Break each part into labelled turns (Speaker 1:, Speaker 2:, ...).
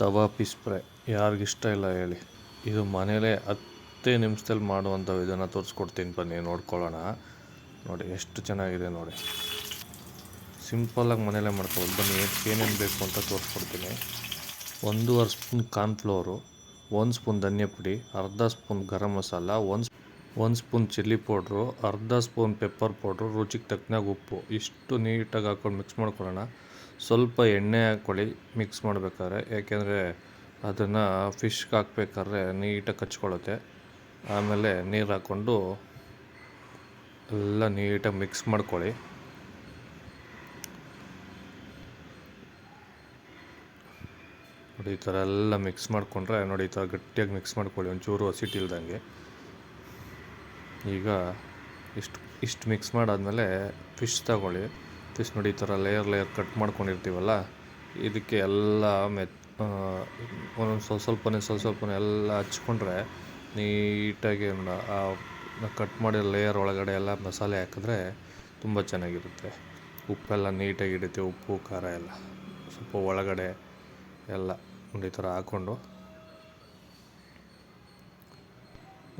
Speaker 1: ತವಾ spray. ಯಾರಿಗಿಷ್ಟ ಇಲ್ಲ ಹೇಳಿ. ಇದು ಮನೇಲೇ ಹತ್ತೇ ನಿಮಿಷದಲ್ಲಿ ಮಾಡುವಂಥ ವಿಧಾನ ತೋರಿಸ್ಕೊಡ್ತೀನಿ ಬನ್ನಿ, ನೋಡ್ಕೊಳ್ಳೋಣ. ನೋಡಿ, ಎಷ್ಟು ಚೆನ್ನಾಗಿದೆ ನೋಡಿ. ಸಿಂಪಲ್ಲಾಗಿ ಮನೇಲೇ ಮಾಡ್ಕೊಬೋದು ಬನ್ನಿ ಏನೇನು ಬೇಕು ಅಂತ ತೋರಿಸ್ಕೊಡ್ತೀನಿ. ಒಂದೂವರೆ ಸ್ಪೂನ್ ಕಾರ್ನ್ಫ್ಲೋರು ಒಂದು ಸ್ಪೂನ್ ಧನಿಯಾ ಪುಡಿ, ಅರ್ಧ ಸ್ಪೂನ್ ಗರಂ ಮಸಾಲ, ಒಂದು ಒಂದು ಸ್ಪೂನ್ ಚಿಲ್ಲಿ ಪೌಡ್ರು, ಅರ್ಧ ಸ್ಪೂನ್ ಪೆಪ್ಪರ್ ಪೌಡ್ರು, ರುಚಿಗೆ ತಕ್ಕನಾಗ ಉಪ್ಪು. ಇಷ್ಟು ನೀಟಾಗಿ ಹಾಕ್ಕೊಂಡು ಮಿಕ್ಸ್ ಮಾಡ್ಕೊಳ್ಳೋಣ. ಸ್ವಲ್ಪ ಎಣ್ಣೆ ಹಾಕ್ಕೊಳ್ಳಿ ಮಿಕ್ಸ್ ಮಾಡಬೇಕಾದ್ರೆ. ಯಾಕೆಂದರೆ ಅದನ್ನು ಫಿಶ್ಗೆ ಹಾಕ್ಬೇಕಾದ್ರೆ ನೀಟಾಗಿ ಕಚ್ಕೊಳ್ಳುತ್ತೆ. ಆಮೇಲೆ ನೀರು ಹಾಕ್ಕೊಂಡು ಎಲ್ಲ ನೀಟಾಗಿ ಮಿಕ್ಸ್ ಮಾಡ್ಕೊಳ್ಳಿ. ನೋಡಿ, ಈ ಥರ ಎಲ್ಲ ಮಿಕ್ಸ್ ಮಾಡಿಕೊಂಡ್ರೆ, ನೋಡಿ, ಈ ಥರ ಗಟ್ಟಿಯಾಗಿ ಮಿಕ್ಸ್ ಮಾಡ್ಕೊಳ್ಳಿ, ಒಂಚೂರು ಹಸಿಟ್ಟಿಲ್ದಂಗೆ ಈಗ ಇಷ್ಟು ಇಷ್ಟು ಮಿಕ್ಸ್ ಮಾಡಾದಮೇಲೆ ಫಿಶ್ ತಗೊಳ್ಳಿ. ಫಿಶ್ ನೋಡಿ ಈ ಥರ ಲೇಯರ್ ಲೇಯರ್ ಕಟ್ ಮಾಡ್ಕೊಂಡಿರ್ತೀವಲ್ಲ, ಇದಕ್ಕೆ ಎಲ್ಲ ಮೆ ಒಂದೊಂದು ಸ್ವಲ್ಪ ಸ್ವಲ್ಪನೇ ಸ್ವಲ್ಪ ಸ್ವಲ್ಪನೇ ಎಲ್ಲ ಹಚ್ಕೊಂಡ್ರೆ ನೀಟಾಗಿ ಕಟ್ ಮಾಡಿರೋ ಲೇಯರ್ ಒಳಗಡೆ ಎಲ್ಲ ಮಸಾಲೆ ಹಾಕಿದ್ರೆ ತುಂಬ ಚೆನ್ನಾಗಿರುತ್ತೆ. ಉಪ್ಪೆಲ್ಲ ನೀಟಾಗಿ ಹಿಡಿತೆ ಉಪ್ಪು, ಖಾರ ಎಲ್ಲ. ಸ್ವಲ್ಪ ಒಳಗಡೆ ಎಲ್ಲ ನೋಡಿ ಥರ ಹಾಕ್ಕೊಂಡು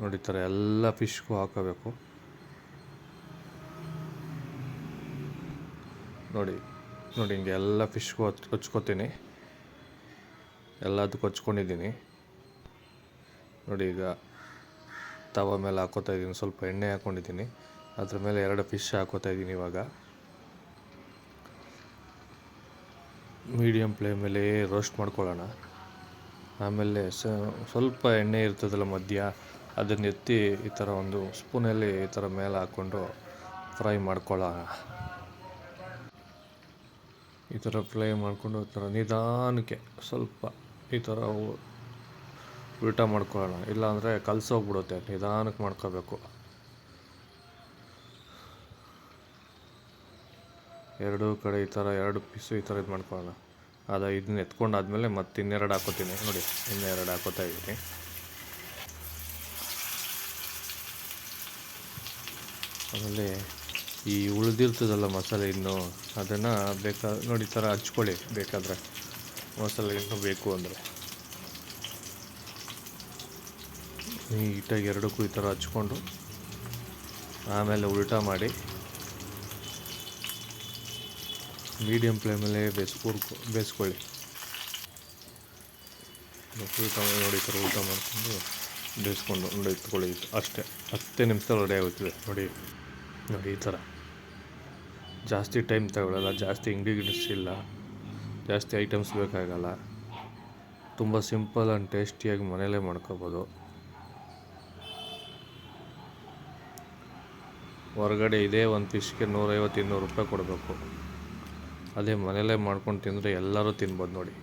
Speaker 1: ನೋಡಿ ಥರ ಎಲ್ಲ ಫಿಶ್ಗೂ ಹಾಕೋಬೇಕು. ನೋಡಿ ನೋಡಿ ಹಿಂಗೆ ಎಲ್ಲ ಫಿಶ್ಗೂ ಹಚ್ ಹಚ್ಕೋತೀನಿ ಎಲ್ಲದಕ್ಕೂ ಹಚ್ಕೊಂಡಿದ್ದೀನಿ ನೋಡಿ ಈಗ ತವ ಮೇಲೆ ಹಾಕೋತಾ ಇದ್ದೀನಿ, ಸ್ವಲ್ಪ ಎಣ್ಣೆ ಹಾಕ್ಕೊಂಡಿದ್ದೀನಿ ಅದ್ರ ಮೇಲೆ ಎರಡು ಫಿಶ್ ಹಾಕೋತಾ ಇದ್ದೀನಿ ಇವಾಗ. ಮೀಡಿಯಮ್ ಫ್ಲೇಮಲ್ಲಿ ರೋಸ್ಟ್ ಮಾಡ್ಕೊಳ್ಳೋಣ. ಆಮೇಲೆ ಸ್ವಲ್ಪ ಎಣ್ಣೆ ಇರ್ತದಲ್ಲ ಮಧ್ಯ, ಅದನ್ನ ಎತ್ತಿ ಈ ಥರ ಒಂದು ಸ್ಪೂನಲ್ಲಿ ಈ ಥರ ಮೇಲೆ ಹಾಕ್ಕೊಂಡು ಫ್ರೈ ಮಾಡ್ಕೊಳ್ಳೋಣ. ಈ ಥರ ಫ್ಲೈ ಮಾಡಿಕೊಂಡು ಈ ಥರ ನಿಧಾನಕ್ಕೆ ಸ್ವಲ್ಪ ಈ ಥರ ಉಲ್ಟಾ ಮಾಡ್ಕೊಳ್ಳೋಣ. ಇಲ್ಲಾಂದರೆ ಕಲಸೋಗ್ಬಿಡುತ್ತೆ. ನಿಧಾನಕ್ಕೆ ಮಾಡ್ಕೋಬೇಕು. ಎರಡೂ ಕಡೆ ಈ ಥರ, ಎರಡು ಪೀಸು ಈ ಥರ ಇದು ಮಾಡ್ಕೊಳ್ಳೋಣ. ಅದು ಇದನ್ನ ಎತ್ಕೊಂಡಾದ್ಮೇಲೆ ಮತ್ತೆ ಇನ್ನೆರಡು ಹಾಕೋತೀನಿ. ನೋಡಿ, ಇನ್ನೆರಡು ಹಾಕೋತಾ ಇದ್ದೀನಿ. ಆಮೇಲೆ ಈ ಉಳಿದಿರ್ತದಲ್ಲ ಮಸಾಲೆ ಇನ್ನು ಅದನ್ನು ಬೇಕಾ, ನೋಡಿ ಈ ಥರ ಹಚ್ಕೊಳ್ಳಿ, ಬೇಕಾದರೆ. ಮಸಾಲೆ ಇನ್ನು ಬೇಕು ಅಂದರೆ. ನೀಟಾಗಿ ಎರಡಕ್ಕೂ ಈ ಥರ ಹಚ್ಕೊಂಡು, ಆಮೇಲೆ ಉಲ್ಟಾ ಮಾಡಿ. ಮೀಡಿಯಮ್ ಫ್ಲೇಮಲ್ಲೇ ಬೇಯಿಸ್ಕೊಡ್ಕೊ ಬೇಯಿಸ್ಕೊಳ್ಳಿ ಊಟ ನೋಡಿ ಈ ಥರ ಊಟ ಮಾಡಿಕೊಂಡು ಬೇಯಿಸ್ಕೊಂಡು ನೋಡಿ ಇಟ್ಕೊಳ್ಳಿ, ಅಷ್ಟೇ. ಹತ್ತೇ ನಿಮಿಷದಲ್ಲಿ ರೆಡಿ ಆಗುತ್ತದೆ, ನೋಡಿ. ನೋಡಿ, ಈ ಥರ. ಜಾಸ್ತಿ ಟೈಮ್ ತಗೊಳ್ಳಲ್ಲ ಜಾಸ್ತಿ ಇಂಗ್ರೀಡಿಯೆಂಟ್ಸ್ ಇಲ್ಲ, ಜಾಸ್ತಿ ಐಟಮ್ಸ್ ಬೇಕಾಗಲ್ಲ. ತುಂಬ ಸಿಂಪಲ್ ಆ್ಯಂಡ್ ಟೇಸ್ಟಿಯಾಗಿ ಮನೇಲೇ ಮಾಡ್ಕೋಬೋದು. ಹೊರಗಡೆ ಇದೇ ಒಂದು ಫಿಶ್ಗೆ ನೂರೈವತ್ತು, ಇನ್ನೂರು ರೂಪಾಯಿ ಕೊಡಬೇಕು. ಅದೇ ಮನೇಲೇ ಮಾಡ್ಕೊಂಡು ತಿಂದರೆ ಎಲ್ಲರೂ ತಿನ್ಬೋದು ನೋಡಿ.